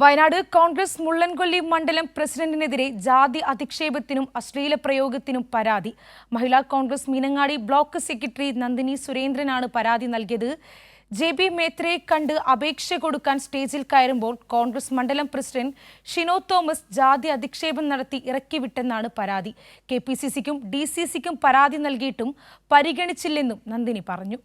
വയനാട് കോൺഗ്രസ് മുള്ളൻകൊല്ലി മണ്ഡലം പ്രസിഡന്റിനെതിരെ ജാതി അധിക്ഷേപത്തിനും അശ്ലീല പ്രയോഗത്തിനും പരാതി. മഹിളാ കോൺഗ്രസ് മീനങ്ങാടി ബ്ലോക്ക് സെക്രട്ടറി നന്ദിനി സുരേന്ദ്രനാണ് പരാതി നൽകിയത്. ജെ ബി മേത്രയെ കണ്ട് അപേക്ഷ കൊടുക്കാൻ സ്റ്റേജിൽ കയറുമ്പോൾ കോൺഗ്രസ് മണ്ഡലം പ്രസിഡന്റ് ഷിനോ തോമസ് ജാതി അധിക്ഷേപം നടത്തി ഇറക്കിവിട്ടെന്നാണ് പരാതി. കെ പി സി സിക്കും ഡി സി സിക്കും പരാതി നൽകിയിട്ടും പരിഗണിച്ചില്ലെന്നും നന്ദിനി പറഞ്ഞു.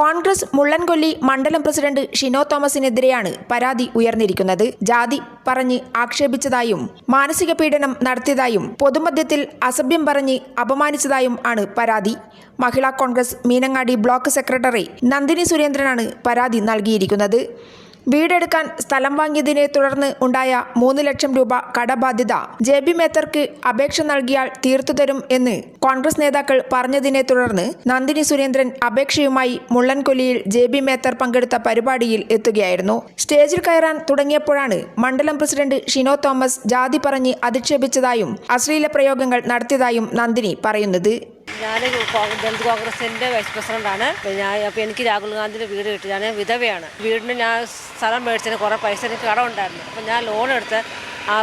കോൺഗ്രസ് മുള്ളൻകൊല്ലി മണ്ഡലം പ്രസിഡന്റ് ഷിനോ തോമസിനെതിരെയാണ് പരാതി ഉയർന്നിരിക്കുന്നത്. ജാതി പറഞ്ഞ് ആക്ഷേപിച്ചതായും മാനസിക പീഡനം നടത്തിയതായും പൊതുമധ്യത്തിൽ അസഭ്യം പറഞ്ഞ് അപമാനിച്ചതായും ആണ് പരാതി. മഹിളാ കോൺഗ്രസ് മീനങ്ങാടി ബ്ലോക്ക് സെക്രട്ടറി നന്ദിനി സുരേന്ദ്രനാണ് പരാതി നൽകിയിരിക്കുന്നത്. വീടെടുക്കാൻ സ്ഥലം വാങ്ങിയതിനെ തുടർന്ന് ഉണ്ടായ മൂന്ന് ലക്ഷം രൂപ കടബാധ്യത ജെ ബി മേത്തർക്ക് അപേക്ഷ നൽകിയാൽ തീർത്തുതരും എന്ന് കോൺഗ്രസ് നേതാക്കൾ പറഞ്ഞതിനെ തുടർന്ന് നന്ദിനി സുരേന്ദ്രൻ അപേക്ഷയുമായി മുള്ളൻകൊല്ലിയിൽ ജെ ബി മേത്തർ പങ്കെടുത്ത പരിപാടിയിൽ എത്തുകയായിരുന്നു. സ്റ്റേജിൽ കയറാൻ തുടങ്ങിയപ്പോഴാണ് മണ്ഡലം പ്രസിഡന്റ് ഷിനോ തോമസ് ജാതി പറഞ്ഞ് അധിക്ഷേപിച്ചതായും അശ്ലീല പ്രയോഗങ്ങൾ നടത്തിയതായും നന്ദിനി പറയുന്നത്. ഞാൻ ദളിത് കോൺഗ്രസിന്റെ വൈസ് പ്രസിഡന്റാണ് ഞാൻ അപ്പോൾ എനിക്ക് രാഹുൽ ഗാന്ധിയുടെ വീട് കിട്ടി. ഞാൻ വിധവയാണ്. വീടിന് ഞാൻ സ്ഥലം മേടിച്ചതിന് കുറേ പൈസ എനിക്ക് കടമുണ്ടായിരുന്നു അപ്പോൾ ഞാൻ ലോൺ എടുത്ത് ആ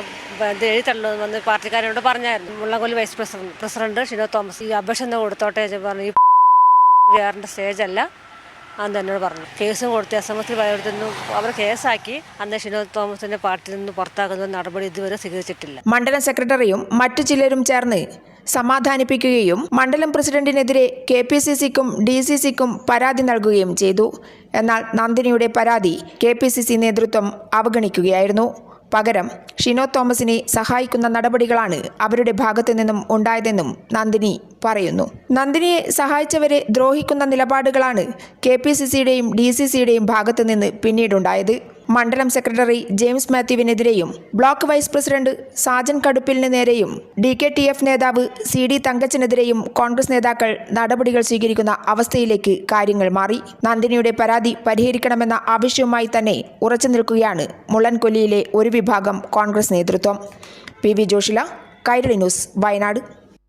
ഇത് വന്ന് പാർട്ടിക്കാരോട് പറഞ്ഞായിരുന്നു. Mullankolli vice president president Shino Thomas ഈ അപേക്ഷ കൊടുത്തോട്ടെ പറഞ്ഞു ഈ സ്റ്റേജ് സ്റ്റേജല്ല അന്ന് എന്നോട് പറഞ്ഞു. കേസും കൊടുത്ത് എസ് എം എസിൽ പലയിടത്തുനിന്നും അവർ കേസാക്കി അന്ന് ഷിനോ തോമസിന്റെ പാർട്ടിയിൽ നിന്ന് പുറത്താക്കുന്ന നടപടി ഇതുവരെ സ്വീകരിച്ചിട്ടില്ല. മണ്ഡലം സെക്രട്ടറിയും മറ്റു ചിലരും ചേർന്ന് സമാധാനിപ്പിക്കുകയും മണ്ഡലം പ്രസിഡന്റിനെതിരെ കെ പി സി സിക്കും ഡി സി സിക്കും പരാതി നൽകുകയും ചെയ്തു. എന്നാൽ നന്ദിനിയുടെ പരാതി കെ പി സി സി നേതൃത്വം അവഗണിക്കുകയായിരുന്നു. പകരം ഷിനോ തോമസിനെ സഹായിക്കുന്ന നടപടികളാണ് അവരുടെ ഭാഗത്തു നിന്നും ഉണ്ടായതെന്നും നന്ദിനി പറയുന്നു. നന്ദിനിയെ സഹായിച്ചവരെ ദ്രോഹിക്കുന്ന നിലപാടുകളാണ് കെ പി സി സിയുടെയും ഡി സി സിയുടെയും ഭാഗത്തു നിന്ന് പിന്നീടുണ്ടായത്. മണ്ഡലം സെക്രട്ടറി ജെയിംസ് മാത്യുവിനെതിരെയും ബ്ലോക്ക് വൈസ് പ്രസിഡന്റ് സാജൻ കടുപ്പിലിന് നേരെയും ഡി കെ ടി എഫ് നേതാവ് സി ഡി തങ്കച്ചനെതിരെയും കോൺഗ്രസ് നേതാക്കൾ നടപടികൾ സ്വീകരിക്കുന്ന അവസ്ഥയിലേക്ക് കാര്യങ്ങൾ മാറി. നന്ദിനിയുടെ പരാതി പരിഹരിക്കണമെന്ന ആവശ്യവുമായി തന്നെ ഉറച്ചു നിൽക്കുകയാണ് മുള്ളൻകൊല്ലിയിലെ ഒരു വിഭാഗം കോൺഗ്രസ് നേതൃത്വം. P V Joshila Kairali news Wayanad.